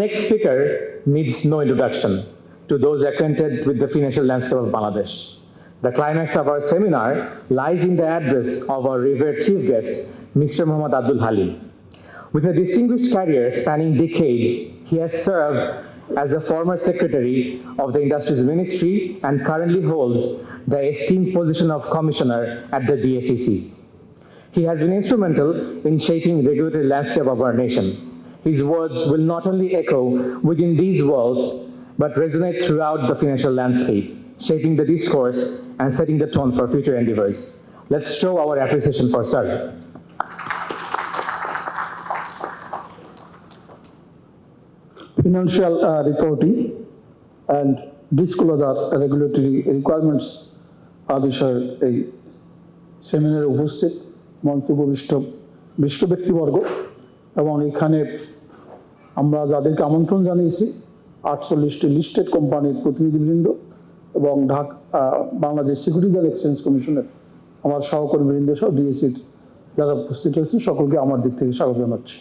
Next speaker needs no introduction to those acquainted with the financial landscape of Bangladesh. The climax of our seminar lies in the address of our revered chief guest, Mr. Muhammad Abdul Halim. With a distinguished career spanning decades, he has served as the former secretary of the Industries Ministry and currently holds the esteemed position of commissioner at the DSCC. He has been instrumental in shaping the regulatory landscape of our nation His words will not only echo within these walls, but resonate throughout the financial landscape, shaping the discourse and setting the tone for future endeavors. Let's show our appreciation for Sir. financial uh, reporting and disclosure regulatory requirements আ বিষয়ে এই সেমিনারে উপস্থিত মন্ত্রী উপবিষ্ট beast ব্যক্তিবর্গ এবং এখানে আমরা যাদেরকে আমন্ত্রণ জানিয়েছি, আটচল্লিশটি লিস্টেড কোম্পানির প্রতিনিধিবৃন্দ এবং ঢাক বাংলাদেশ সিকিউরিটি এক্সচেঞ্জ কমিশনের আমার সহকর্মীবৃন্দ সহ ডিএসির যারা উপস্থিত হয়েছে, সকলকে আমার দিক থেকে স্বাগত জানাচ্ছি।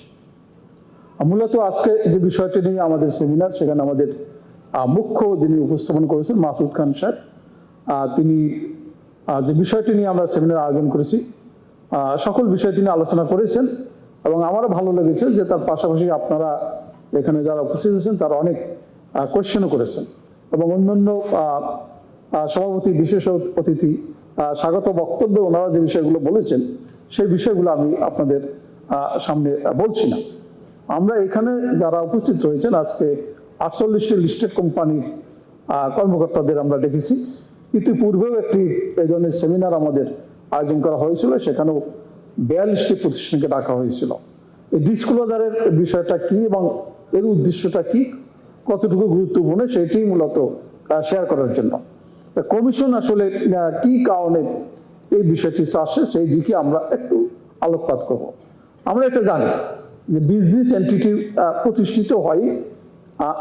মূলত আজকে যে বিষয়টি নিয়ে আমাদের সেমিনার সেখানে আমাদের মুখ্য যিনি উপস্থাপন করেছেন মাসুদ খান স্যার তিনি যে বিষয়টি নিয়ে আমরা সেমিনার আয়োজন করেছি সকল বিষয় তিনি আলোচনা করেছেন এবং আমারও ভালো লেগেছে যে তার পাশাপাশি আপনারা এখানে যারা উপস্থিত হয়েছেন, তারা অনেক কোয়েশ্চেনও করেছেন। এবং অন্যান্য সভাপতি, বিশেষ অতিথি স্বাগত বক্তব্যে ওনারা যে বিষয়গুলো বলেছেন, সেই বিষয়গুলো আমি আপনাদের সামনে বলছি না। আমরা এখানে যারা উপস্থিত রয়েছেন, আজকে আটচল্লিশটি লিস্টেড কোম্পানির কর্মকর্তাদের আমরা দেখেছি। ইতিপূর্বেও একটি এই ধরনের সেমিনার আমাদের আয়োজন করা হয়েছিল, সেখানেও বিয়াল্লিশটি প্রতিষ্ঠানকে ডাকা হয়েছিল। এই ডিসক্লোজারের বিষয়টা কি এবং এর উদ্দেশ্যটা কি? কতটুকু গুরুত্বপূর্ণ সেটি মূলত শেয়ার করার জন্য। কমিশন আসলে কি কারণে এই বিষয়টি চাষে সেই দিকে আমরা একটু আলোকপাত করব। আমরা এটা জানি যে বিজনেস এন্টিটি প্রতিষ্ঠিত হয়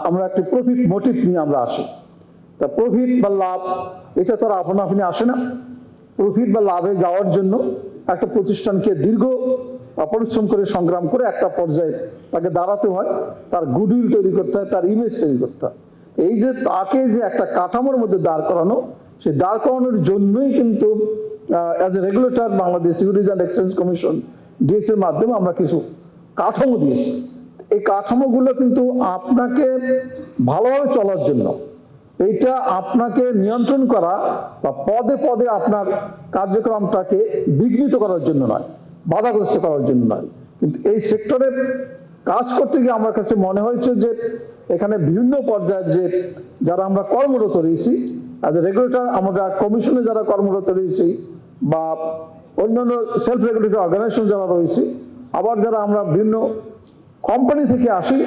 আমরা একটি প্রফিট মোটিভ নিয়ে আমরা আসি। তা প্রফিট বা লাভ, এটা তার আপনা আপনি আসে না। প্রফিট বা লাভে যাওয়ার জন্য একটা প্রতিষ্ঠানকে দীর্ঘ পরিশ্রম করে সংগ্রাম করে একটা পর্যায়ে তাকে দাঁড়াতে হয়, তার গুডউইল তৈরি করতে হয়, তার ইমেজ তৈরি করতে হয়। এই যে তাকে যে একটা কাঠামোর মধ্যে দাঁড় করানো, সেই দাঁড় করানোর জন্যই কিন্তু as a regulator Bangladesh securities and exchange commission DS এর মাধ্যমে আমরা কিছু কাঠামো দিয়েছি। এই কাঠামোগুলো কিন্তু আপনাকে ভালোভাবে চলার জন্য, এইটা আপনাকে নিয়ন্ত্রণ করা বা পদে পদে আপনার কার্যক্রমটাকে বিঘ্নিত করার জন্য নয়। বাধাগ্রস্ত করার জন্য নয়। কিন্তু এই সেক্টরে কাজ করতে গিয়ে আমার কাছে মনে হয়েছে যে এখানে বিভিন্ন পর্যায়ের যে যারা আমরা কর্মরত রয়েছি অ্যাজ এ রেগুলেটর আমরা কমিশনে যারা কর্মরত রয়েছি বা অন্যান্য সেলফ রেগুলেটর অর্গানাইজেশন যারা রয়েছে, আবার যারা আমরা বিভিন্ন কোম্পানি থেকে আসি,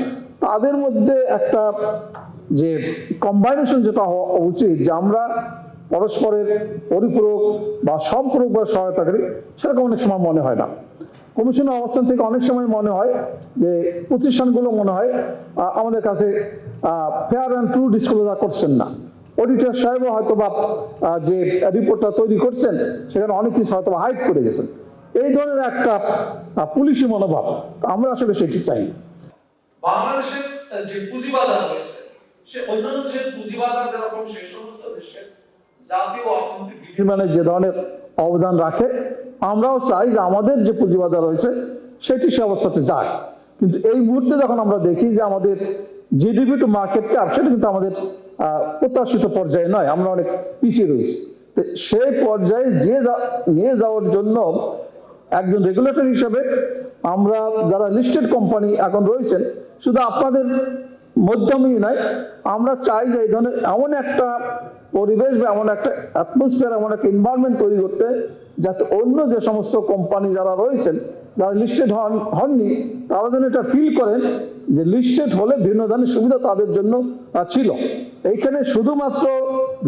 তাদের মধ্যে একটা যে কম্বাইনেশন যেটা হওয়া উচিত যে আমরা পরস্পরের পরিপূরক বা সম্পূরক বা করি, সেরকম অনেক সময় মনে হয় না। কমিশনের অবস্থান থেকে অনেক সময় মনে হয় যে প্রতিষ্ঠানগুলো মনে হয় আমাদের কাছে ফেয়ার অ্যান্ড ট্রু ডিসক্লোজার করছেন না। অডিটর সাহেবও হয়তো বা যে রিপোর্টটা তৈরি করছেন, সেখানে অনেক কিছু হয়তো হাইড করে গেছেন। এই ধরনের একটা পুলিশি মনোভাব, আমরা আসলে সেটি চাই। বাংলাদেশের যে পুঁজিবাজার রয়েছে, সে অন্যান্য দেশের পুঁজিবাজার যেরকম, সেই সমস্ত দেশের নির্মাণে যে ধরনের অবদান রাখে, আমরাও চাই যে আমাদের যে পুঁজিবাজার রয়েছে, সেটি সে অবস্থাতে যায়। কিন্তু এই মুহূর্তে যখন আমরা দেখি যে আমাদের জিডিপি টু মার্কেট ক্যাপ সেটা কিন্তু আমাদের প্রত্যাশিত পর্যায়ে নয়, আমরা অনেক পিছিয়ে রয়েছি। সেই পর্যায়ে যে যা- নিয়ে যাওয়ার জন্য একজন রেগুলেটর হিসেবে আমরা যারা লিস্টেড কোম্পানি এখন রয়েছেন, শুধু আপনাদের মধ্যমেই নয়, আমরা চাই যে এই ধরনের এমন একটা পরিবেশ বা এমন একটা অ্যাটমসফিয়ার এমন একটা এনভায়রনমেন্ট তৈরি করতে, যাতে অন্য যে সমস্ত কোম্পানি যারা রয়েছেন, যারা লিস্টেড হন, হননি, তারা যেন এটা ফিল করেন যে লিস্টেড হলে বিভিন্ন ধরনের সুবিধা তাদের জন্য ছিল। এইখানে শুধুমাত্র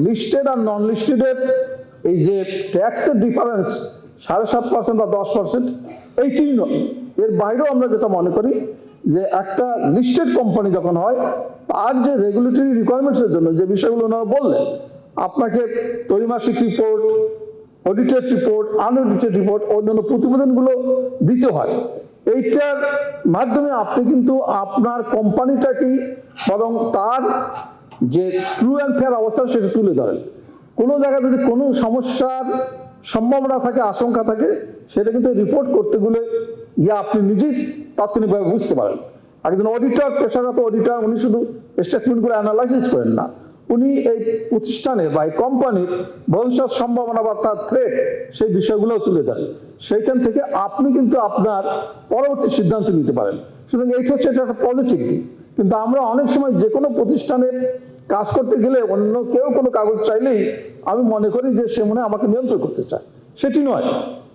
লিস্টেড আর নন লিস্টেডের এই যে ট্যাক্সের ডিফারেন্স সাড়ে সাত পার্সেন্ট বা দশ পার্সেন্ট এইটি নয়। এর বাইরেও আমরা যেটা মনে করি যে একটা লিস্টেড কোম্পানি যখন হয়, তার যে রেগুলেটরি রিকোয়ারমেন্টসের জন্য যে বিষয়গুলো ওনারা বললেন আপনাকে ত্রৈমাসিক report audited report unaudited report অন্যান্য প্রতিবেদনগুলো দিতে হয়। এইটার মাধ্যমে আপনি কিন্তু আপনার কোম্পানিটাকে বরং তার যে ট্রু অ্যান্ড ফেয়ার অবস্থা সেটা তুলে ধরেন। কোনো জায়গায় যদি কোনো সমস্যার সম্ভাবনা থাকে, আশঙ্কা থাকে, সেটা কিন্তু রিপোর্ট করতে গেলে গিয়ে আপনি নিজেই তাৎক্ষণিকভাবে বুঝতে পারেন। একজন অডিটর পেশাগত অডিটর উনি শুধু স্টেটমেন্টগুলো অ্যানালাইসিস করেন না। উনি এই প্রতিষ্ঠানের বা এই কোম্পানির ভবিষ্যৎ সম্ভাবনা বা তার থ্রেট সেই বিষয়গুলো তুলে ধরেন সেইখান থেকে আপনি কিন্তু আপনার পরবর্তী সিদ্ধান্ত নিতে পারেন। সুতরাং এই হচ্ছে এটা একটা পজিটিভ দিক। কিন্তু আমরা অনেক সময় যে কোনো প্রতিষ্ঠানে কাজ করতে গেলে অন্য কেউ কোনো কাগজ চাইলেই আমি মনে করি যে সে মনে আমাকে নিয়ন্ত্রণ করতে চায়। সেটি নয়।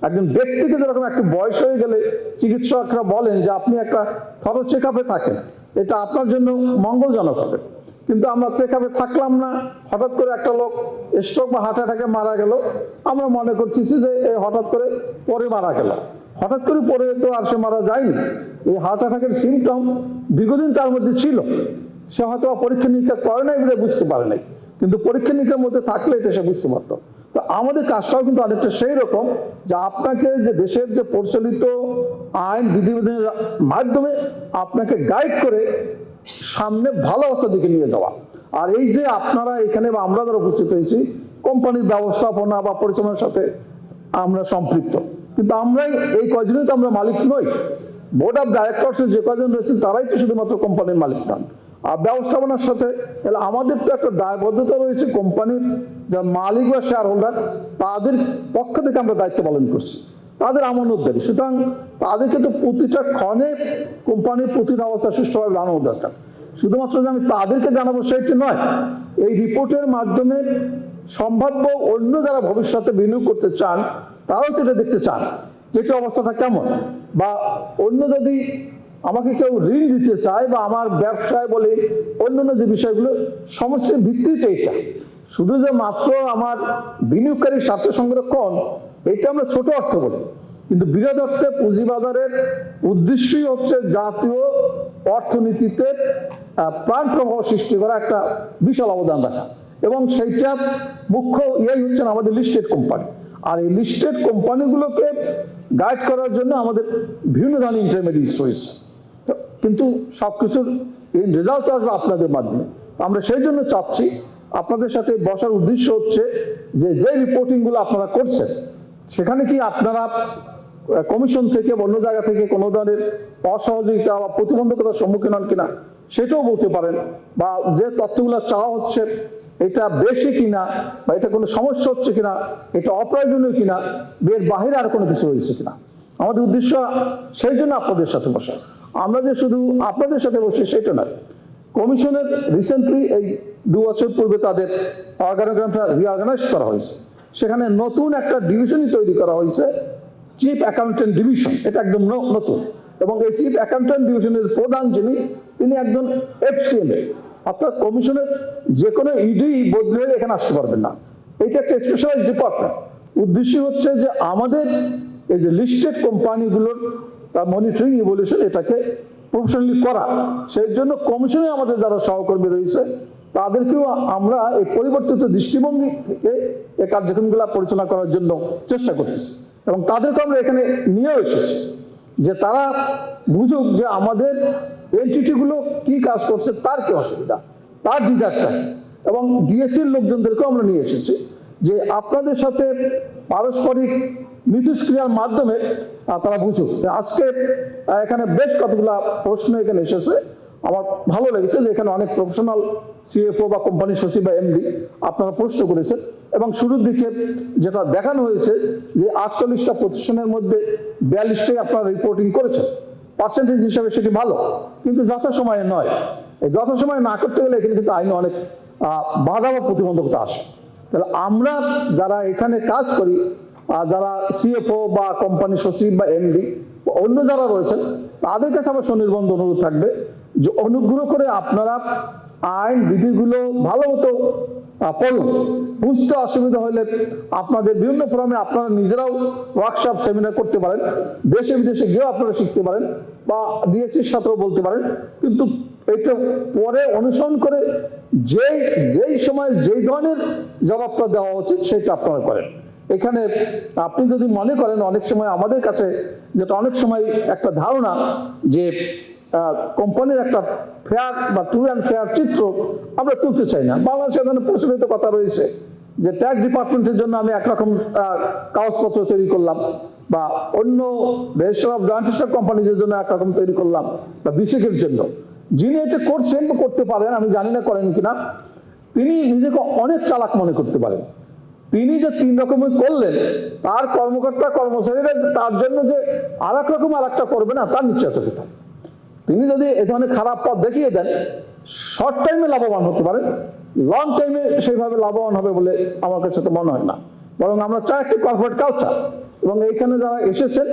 একজন ব্যক্তিকে যেরকম একটা বয়স হয়ে গেলে চিকিৎসকরা বলেন যে আপনি একটা থরো চেক থাকেন। এটা আপনার জন্য মঙ্গলজনক হবে। কিন্তু আমরা চেক আপে থাকলাম না। হঠাৎ করে একটা লোক স্ট্রোক বা হার্ট অ্যাটাকে মারা গেল। আমরা মনে করছি যে হঠাৎ করে পরে মারা গেল। হঠাৎ করে পরে তো আর সে মারা যায়নি। এই হার্ট অ্যাটাকের সিমটম দীর্ঘদিন তার মধ্যে ছিল। সে হয়তো পরীক্ষা নিরীক্ষা করে নাই বলে বুঝতে পারে নাই। কিন্তু পরীক্ষা নিরীক্ষার মধ্যে থাকলে এটা সে বুঝতে পারতো। তো আমাদের কাজটাও কিন্তু অনেকটা সেই রকম যে আপনাকে যে দেশের যে প্রচলিত আইন, বিধিবিধানের মাধ্যমে আপনাকে গাইড করে সামনে ভালো অবস্থার দিকে নিয়ে যাওয়া। আর এই যে আপনারা এখানে বা আমরা যারা উপস্থিত হয়েছি, কোম্পানির ব্যবস্থাপনা বা পরিচালনার সাথে আমরা সম্পৃক্ত। কিন্তু আমরাই এই কয়জনই তো আমরা মালিক নই। বোর্ড অফ ডাইরেক্টরস যে কয়জন রয়েছে, তারাই তো শুধুমাত্র কোম্পানির মালিক নন। আর ব্যবস্থাপনার সাথে, তাহলে আমাদের তো একটা দায়বদ্ধতা রয়েছে কোম্পানির, যার মালিক বা শেয়ার হোল্ডার তাদের পক্ষ থেকে আমরা দায়িত্ব পালন করছি। তাদের আমানতদারি সুতরাং তাদেরকে তো প্রতিটা ক্ষণে কোম্পানির প্রতিটা অবস্থা সুষ্ঠুভাবে জানানো দরকার। শুধুমাত্র যে আমি তাদেরকে জানাব সেটি নয়, এই রিপোর্টের মাধ্যমে সম্ভাব্য অন্য যারা ভবিষ্যতে বিনিয়োগ করতে চান, তারাও তো এটা দেখতে চান যেটি অবস্থাটা কেমন। বা অন্য যদি আমাকে কেউ ঋণ দিতে চায় বা আমার ব্যবসায় বলে, অন্যান্য যে বিষয়গুলো, সমস্যার ভিত্তিতে এটা। শুধু যে মাত্র আমার বিনিয়োগকারীর স্বার্থ সংরক্ষণ এটা আমরা ছোট অর্থ বলি। কিন্তু বৃহৎ অর্থে পুঁজিবাজারের উদ্দেশ্যই হচ্ছে জাতীয় অর্থনীতিতে প্রাণ প্রবাহ সৃষ্টি করা একটা বিশাল অবদান রাখা। এবং সেইটা মুখ্য ইয়াই হচ্ছেন আমাদের লিস্টেড কোম্পানি আর এই লিস্টেড কোম্পানিগুলোকে গাইড করার জন্য আমাদের বিভিন্ন ধরনের ইন্টারমিডিয়েটস রয়েছে। কিন্তু সবকিছুর এই রেজাল্ট আসবে আপনাদের মাধ্যমে। আমরা সেই জন্য চাচ্ছি, আপনাদের সাথে বসার উদ্দেশ্য হচ্ছে যে যে রিপোর্টিংগুলো আপনারা করছেন সেখানে কি আপনারা কমিশন থেকে অন্য জায়গা থেকে কোনো ধরনের অসহযোগিতা বা প্রতিবন্ধকতার সম্মুখীন হন কিনা, সেটাও বলতে পারেন। বা যে তথ্যগুলো চাওয়া হচ্ছে, এটা বেশি কিনা, বা এটা কোনো সমস্যা হচ্ছে কিনা, এটা অপ্রয়োজনীয় কিনা, এর বাহিরে আর কোনো কিছু হয়েছে কিনা। আমাদের উদ্দেশ্য সেই জন্য আপনাদের সাথে বসা। আমরা যে শুধু আপনাদের সাথে বসি, সেটা নয়। কমিশনের রিসেন্টলি এই দু বছর পূর্বে তাদের অর্গানোগ্রামটা রিঅর্গানাইজ করা হয়েছে। সেখানে নতুন একটা ডিভিশনই তৈরি করা হয়েছে চিফ অ্যাকাউন্টেন্ট ডিভিশন এটা একদম নতুন। এবং এই চিফ অ্যাকাউন্টেন্ট ডিভিশনের প্রধান যিনি, তিনি একজন এফসিএমএ অর্থাৎ কমিশনের যে কোনো ইডি বদলে এখানে আসতে পারবেন না। এটা একটা স্পেশালাইজ ডিপার্টমেন্ট উদ্দেশ্য হচ্ছে যে আমাদের এই যে লিস্টেড কোম্পানিগুলোর মনিটরিং ইভলিউশন এটাকে প্রফেশনালি করা। সেই জন্য কমিশনে আমাদের যারা সহকর্মী রয়েছে তাদেরকেও আমরা এই পরিবর্তিত দৃষ্টিভঙ্গি থেকে এই কার্যক্রমগুলো পরিচালনা করার জন্য চেষ্টা করতেছি। এবং তাদেরকে আমরা এখানে নিয়ে এসেছি যে তারা বুঝুক যে আমাদের এনটিটি গুলো কি কাজ করছে, তার কি অসুবিধা, তার ডিজারটা এবং ডিএসসির লোকজনদেরকেও আমরা নিয়ে এসেছি যে আপনাদের সাথে পারস্পরিক মিথস্ক্রিয়ার মাধ্যমে তারা বুঝুক। আজকে এখানে বেশ কতগুলা প্রশ্ন এখানে এসেছে। আমার ভালো লেগেছে যে এখানে অনেক প্রফেশনাল সিএফও বা কোম্পানি সচিব বা এমডি আপনারা প্রশ্ন করেছেন। এবং শুরুর দিকে যেটা দেখানো হয়েছে যে আটচল্লিশটা প্রতিষ্ঠানের মধ্যে বিয়াল্লিশটাই আপনারা রিপোর্টিং করেছেন। পার্সেন্টেজ হিসাবে সেটি ভালো, কিন্তু যথাসময়ে নয়। এই যথাসময়ে না করতে গেলে এখানে কিন্তু আইনে অনেক বাধা বা প্রতিবন্ধকতা আসে। তাহলে আমরা যারা এখানে কাজ করি যারা সিএফও বা কোম্পানি সচিব বা এমডি অন্য যারা রয়েছেন, তাদের কাছে আমার স্বনির্বন্ধ অনুরোধ থাকবে যে অনুগ্রহ করে আপনারা আইন বিধিগুলো ভালো মতো পড়ুন। বুঝতে অসুবিধা হলে আপনাদের বিভিন্ন ফোরামে আপনারা নিজেরাও ওয়ার্কশপ সেমিনার করতে পারেন। দেশে বিদেশে গিয়েও আপনারা শিখতে পারেন বা ডিএসসির সাথেও বলতে পারেন। কিন্তু এটা পরে অনুসরণ করে যেই যেই সময় যেই ধরনের জবাবটা দেওয়া উচিত সেটা আপনারা করেন। এখানে আপনি যদি মনে করেন অনেক সময় আমাদের কাছে যেটা অনেক সময় একটা ধারণা যে কোম্পানির একটা ফেয়ার বা ট্রু অ্যান্ড ফেয়ার চিত্র আমরা তুলতে চাই না। বাংলাদেশে এখানে প্রচলিত কথা রয়েছে যে ট্যাক্স ডিপার্টমেন্টের জন্য আমি একরকম কাগজপত্র তৈরি করলাম বা অন্য রেজিস্টার অফ জয়েন্ট স্টক কোম্পানিজের জন্য একরকম তৈরি করলাম বা বিসিকের জন্য। যিনি এটা করছেন বা করতে পারেন, আমি জানি না করেন কিনা, তিনি নিজেকে অনেক চালাক মনে করতে পারেন। তিনি যে তিন রকমের করলেন, তার কর্মকর্তা, কর্মচারীরা তার জন্য যে আর রকম আর একটা করবে না, তার নিশ্চয়তা থাকে তিনি যদি এ ধরনের খারাপ পথ দেখিয়ে দেন শর্ট টাইমে লাভবান হতে পারেন লং টাইমে সেইভাবে লাভবান হবে বলে আমার কাছে তো মনে হয় না। বরং আমরা চাই একটি কর্পোরেট কালচার এবং এইখানে যারা এসেছেন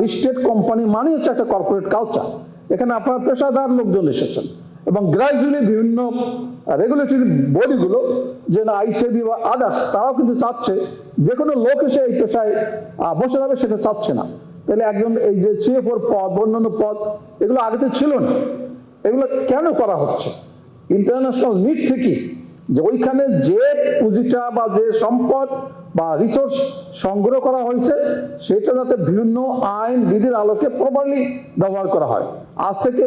লিস্টেড কোম্পানি মানে হচ্ছে একটা কর্পোরেট কালচার এখানে আপনার পেশাদার লোকজন এসেছেন। এবং গ্রাজুয়ালি বিভিন্ন রেগুলেটরি বডিগুলো, যে না আইসিবি বা আদার্স তারাও কিন্তু চাচ্ছে যে কোনো লোক এসে এই পেশায় বসে যাবে, সেটা চাচ্ছে না। তাহলে একজন এই যে সিএফওর পদ অন্যান্য পদ, এগুলো আগে তো ছিল না। এগুলো কেন করা হচ্ছে? ইন্টারন্যাশনাল নিড থেকে যে ওইখানে যে পুঁজিটা বা যে সম্পদ বা রিসোর্স সংগ্রহ করা হয়েছে, সেটা যাতে বিভিন্ন আইন বিধির আলোকে প্রপারলি ব্যবহার করা হয়। আজ থেকে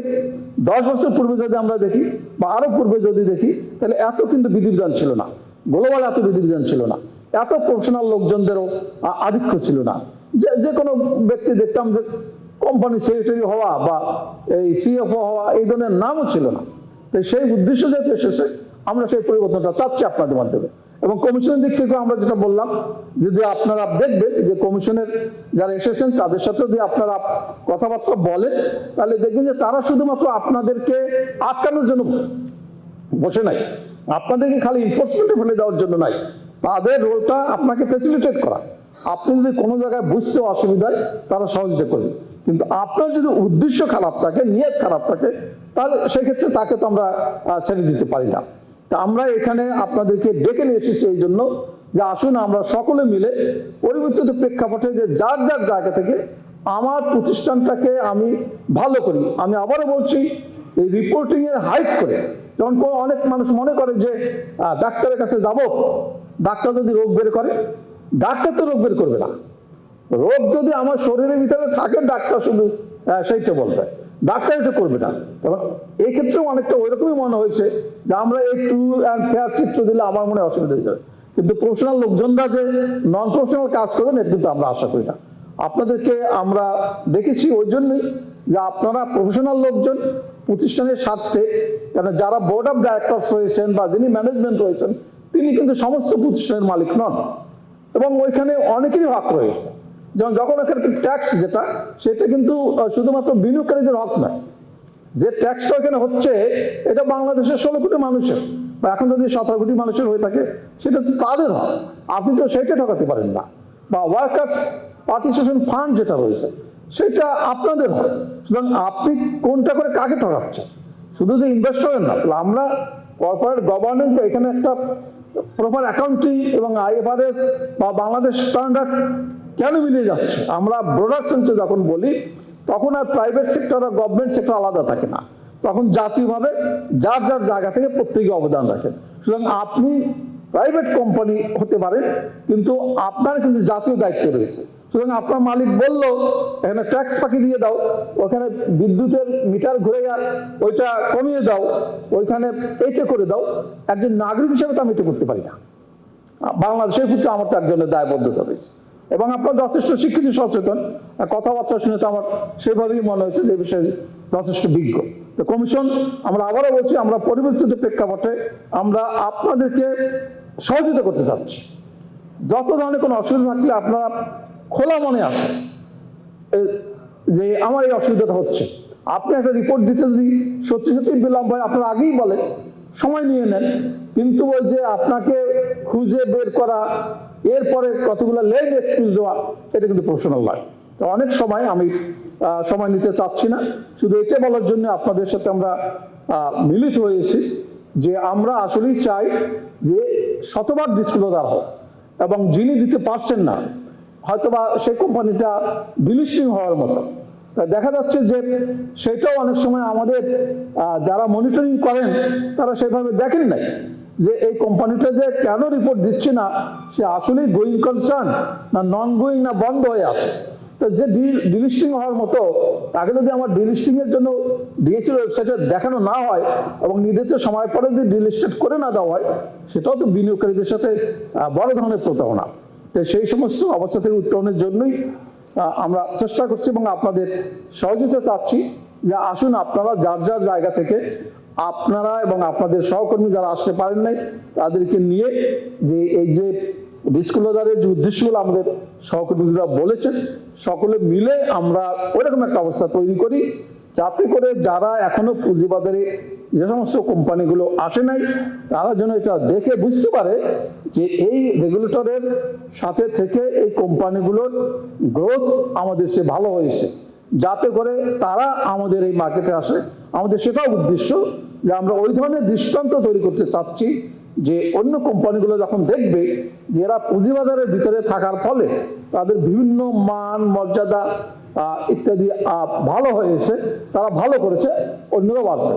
দশ বছর পূর্বে যদি আমরা দেখি, বা আরও পূর্বে যদি দেখি, তাহলে এত কিন্তু বিধিবিধান ছিল না। গ্লোবাল এত বিধিবিধান ছিল না। এত প্রফেশনাল লোকজনদেরও আধিক্য ছিল না। যে কোনো ব্যক্তি দেখতাম যে কোম্পানি সেক্রেটারি হওয়া বা এই সিএফও হওয়া এই ধরনের নামও ছিল না। তো সেই উদ্দেশ্য যেহেতু এসেছে, আমরা সেই পরিবর্তনটা চাচ্ছি আপনাদের মাধ্যমে। এবং কমিশনের দিক থেকে আমরা যেটা বললাম, যদি আপনারা দেখবেন যে কমিশনের যারা এসেছেন, তাদের সাথে যদি আপনারা কথাবার্তা বলেন, তাহলে দেখবেন যে তারা শুধুমাত্র আপনাদেরকে আটকানোর জন্য বসে নাই। আপনাদেরকে খালি ইনফোর্সমেন্টে ফেলে দেওয়ার জন্য নাই। তাদের রোলটা আপনাকে ফেসিলিটেট করা। আপনি যদি কোনো জায়গায় বুঝতে অসুবিধায় তারা সহযোগিতা করবে কিন্তু আপনার যদি উদ্দেশ্য খারাপ থাকে, নিয়ত খারাপ থাকে, তাহলে সেক্ষেত্রে তাকে তো আমরা ছেড়ে দিতে পারি না। তা আমরা এখানে আপনাদেরকে ডেকে নিয়ে এসেছি এই জন্য যে আসুন আমরা সকলে মিলে পরিবর্তিত প্রেক্ষাপটে যে যার যার জায়গা থেকে আমার প্রতিষ্ঠানটাকে আমি ভালো করি। আমি আবারও বলছি, এই রিপোর্টিং এর হাইট করে যেমন অনেক মানুষ মনে করে যে ডাক্তারের কাছে যাব, ডাক্তার যদি রোগ বের করে ডাক্তার তো রোগ বের করবে না। রোগ যদি আমার শরীরের ভিতরে থাকে, ডাক্তার শুধু সেইটা বলবে। ডাক্তার এটা করবে না। এই ক্ষেত্রেও অনেকটা ওইরকমই মনে হয়েছে যে আমরা এই ট্রু অ্যান্ড ফেয়ার চিত্র দিলে আমার মনে অসুবিধা হয়ে যাবে। কিন্তু প্রফেশনাল লোকজনরা যে নন প্রফেশনাল কাজ করবেন এটা কিন্তু আমরা আশা করি না। আপনাদেরকে আমরা দেখেছি ওই জন্যই যে আপনারা প্রফেশনাল লোকজন প্রতিষ্ঠানের স্বার্থে, কেন যারা বোর্ড অফ ডাইরেক্টরস রয়েছেন বা যিনি ম্যানেজমেন্ট রয়েছেন, তিনি কিন্তু সমস্ত প্রতিষ্ঠানের মালিক নন। এবং ওইখানে অনেকেরই হক রয়েছে। যেমন যখন এখানে ট্যাক্স যেটা, সেটা কিন্তু শুধুমাত্র বিনিয়োগকারীদের হক নয়। যে ট্যাক্সটা এখানে হচ্ছে, এটা বাংলাদেশের ষোলো কোটি মানুষের, বা এখন যদি সতেরো কোটি মানুষের হয়ে থাকে, সেটা তো তাদের হক। আপনি তো সেটা ঠকাতে পারেন না। বা ওয়ার্কার্স পার্টিসিপেশন ফান্ড যেটা রয়েছে, সেটা আপনাদের হক। সুতরাং আপনি কোনটা করে কাকে ঠকাচ্ছেন? শুধু যে ইনভেস্টরের না, আমরা কর্পোরেট গভর্নেন্স এখানে একটা প্রপার অ্যাকাউন্টিং এবং আইএফআরএস বা বাংলাদেশ স্ট্যান্ডার্ড কেন মিলিয়ে যাচ্ছে? আমরা ব্রডার যখন বলি, তখন আর প্রাইভেট সেক্টর আর গভর্নমেন্ট সেক্টর আলাদা থাকে না। তখন জাতীয়ভাবে যার যার জায়গা থেকে প্রত্যেকে অবদান রাখেন সুতরাং আপনি প্রাইভেট কোম্পানি হতে পারেন, কিন্তু আপনার কিন্তু জাতীয় দায়িত্ব রয়েছে। সুতরাং আপনার মালিক বলল, এখানে ট্যাক্স পাখি দিয়ে দাও, ওখানে বিদ্যুতের মিটার ঘুরে ওইটা কমিয়ে দাও, ওইখানে এইটা করে দাও। একজন নাগরিক হিসেবে তো আমি এটা করতে পারি না। বাংলাদেশের ক্ষেত্রে আমার তো একজনের দায়বদ্ধতা রয়েছে। এবং আপনার যথেষ্ট শিক্ষিত, সচেতন কথাবার্তা শুনে তো আমার সেভাবেই মনে হয়েছে যে বিষয়ে যথেষ্ট বিজ্ঞ। তো কমিশন, আমরা আবারও বলছি, আমরা পরিবর্তিত প্রেক্ষাপটে আমরা আপনাদেরকে সহযোগিতা করতে চাচ্ছি। যত ধরনের কোনো অসুবিধা থাকলে আপনারা খোলা মনে আসেন এ- যে আমার এই অসুবিধাটা হচ্ছে। আপনি একটা রিপোর্ট দিতে যদি সত্যি সত্যি বিলম্ব হয় আপনারা আগেই বলে সময় নিয়ে নেন। কিন্তু ওই যে আপনাকে খুঁজে বের করা, এরপরে কতগুলো লেট এক্সকিউজ দেওয়া, এটা কিন্তু প্রফেশনাল নয়। তো অনেক সময় আমি সময় নিতে চাচ্ছি না। শুধু এটা বলার জন্য আপনাদের সাথে আমরা মিলিত হয়েছি যে আমরা আসলেই চাই যে শতভাগ ডিসক্লোজার হোক। এবং যিনি দিতে পারছেন না হয়তোবা সেই কোম্পানিটা ডিলিস্টিং হওয়ার মতো। তা দেখা যাচ্ছে যে সেটাও অনেক সময় আমাদের যারা মনিটরিং করেন, তারা সেভাবে দেখেন নাই যে এই কোম্পানিটা যে কেন রিপোর্ট দিচ্ছে না, সে আসলেই গোয়িং কনসার্ন না নন গোয়িং না বন্ধ হয়ে আসে তো যে ডিলিস্টিং হওয়ার মতো, তাকে যদি আমার ডিলিস্টিং এর জন্য ডিএসসি ওয়েবসাইটে দেখানো না হয় এবং নির্দিষ্ট সময় পরে যদি ডিলিস্টেড করে না দেওয়া হয়, সেটাও তো বিনিয়োগকারীদের সাথে বড় ধরনের প্রতারণা। সেই সমস্ত অবস্থা থেকে উত্তরণের জন্যই আমরা চেষ্টা করছি এবং আপনাদের সহযোগিতা চাচ্ছি যে আসুন আপনারা যার যার জায়গা থেকে আপনারা এবং আপনাদের সহকর্মী যারা আসতে পারেন নাই, তাদেরকে নিয়ে যে এই যে ডিসক্লোজারের যে উদ্দেশ্যগুলো আমাদের সহকর্মীরা বলেছেন, সকলে মিলে আমরা ওইরকম একটা অবস্থা তৈরি করি, যাতে করে যারা এখনও পুঁজিবাজারে যে সমস্ত কোম্পানিগুলো আসে নাই, তারা যেন এটা দেখে বুঝতে পারে যে এই রেগুলেটরের সাথে থেকে এই কোম্পানিগুলোর গ্রোথ আমাদের সে ভালো হয়েছে। যাতে করে তারা আমাদের এই মার্কেটে আসে। আমাদের সেটাও উদ্দেশ্য যে আমরা ওই ধরনের দৃষ্টান্ত তৈরি করতে চাচ্ছি যে অন্য কোম্পানিগুলো যখন দেখবে যে এরা পুঁজিবাজারের ভিতরে থাকার ফলে তাদের বিভিন্ন মান, মর্যাদা ইত্যাদি ভালো হয়েছে, তারা ভালো করেছে অন্যরা বাড়বে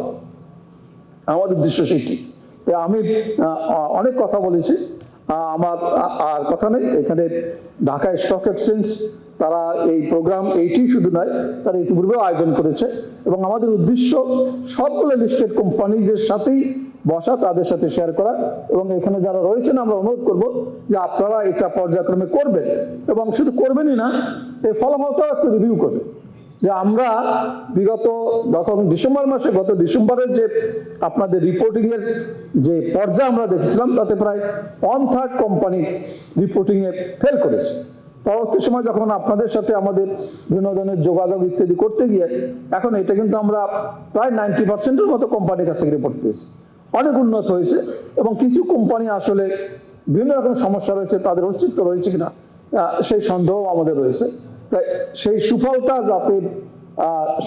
আমার উদ্দেশ্য সেটি আমি অনেক কথা বলেছি। আমার আর কথা নেই। এখানে ঢাকা স্টক এক্সচেঞ্জ, তারা এই প্রোগ্রাম এইটি শুধু নয়, তারা ইতিপূর্বেও আয়োজন করেছে। এবং আমাদের উদ্দেশ্য সবগুলো লিস্টেড কোম্পানিজের সাথেই বসা, তাদের সাথে শেয়ার করা। এবং এখানে যারা রয়েছেন, আমরা অনুরোধ করব যে আপনারা এটা পর্যায়ক্রমে করবেন। এবং শুধু করবেনই না এই ফলাফলটাও একটু রিভিউ করবেন। যে আমরা বিগত যখন ডিসেম্বর মাসে, গত ডিসেম্বরের যে আপনাদের রিপোর্টিং এর যে পর্যায়ে আমরা দেখেছিলাম, তাতে প্রায় ওয়ান থার্ড কোম্পানি রিপোর্টিং এ ফেল করেছে। পরবর্তী সময় যখন আপনাদের সাথে আমাদের বিভিন্ন ধরনের যোগাযোগ ইত্যাদি করতে গিয়ে, এখন এটা কিন্তু আমরা প্রায় নাইনটি পার্সেন্টের মতো কোম্পানির কাছে রিপোর্ট পেয়েছি। অনেক উন্নত হয়েছে এবং কিছু কোম্পানি আসলে বিভিন্ন রকম সমস্যা রয়েছে, তাদের অস্তিত্ব রয়েছে কিনা সেই সন্দেহ আমাদের রয়েছে। তাই সেই সুফলটা যাতে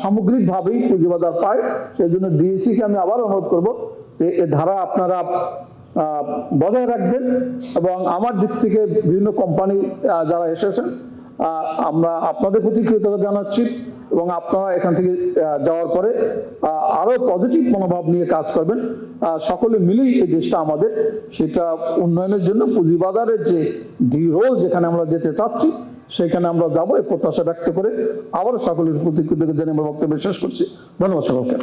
সামগ্রিকভাবেই পুঁজিবাজার পায় সেই জন্য ডিএসসি কে আমি আবার অনুরোধ করব যে এ ধারা আপনারা বজায় রাখবেন এবং আমার দিক থেকে বিভিন্ন কোম্পানি যারা এসেছেন আমরা আপনাদের প্রতি কৃতজ্ঞতা জানাচ্ছি এবং আপনারা এখান থেকে যাওয়ার পরে আহ, আরও পজিটিভ মনোভাব নিয়ে কাজ করবেন। সকলে মিলেই এই দেশটা আমাদের সেটা উন্নয়নের জন্য পুঁজিবাজারের যে ডি রোল যেখানে আমরা যেতে চাচ্ছি সেখানে আমরা যাব, এই প্রত্যাশা ব্যক্ত করে আবার সকলের প্রতি কৃতজ্ঞ জানিয়ে আমরা বক্তব্য শেষ করছি। ধন্যবাদ সকলকে।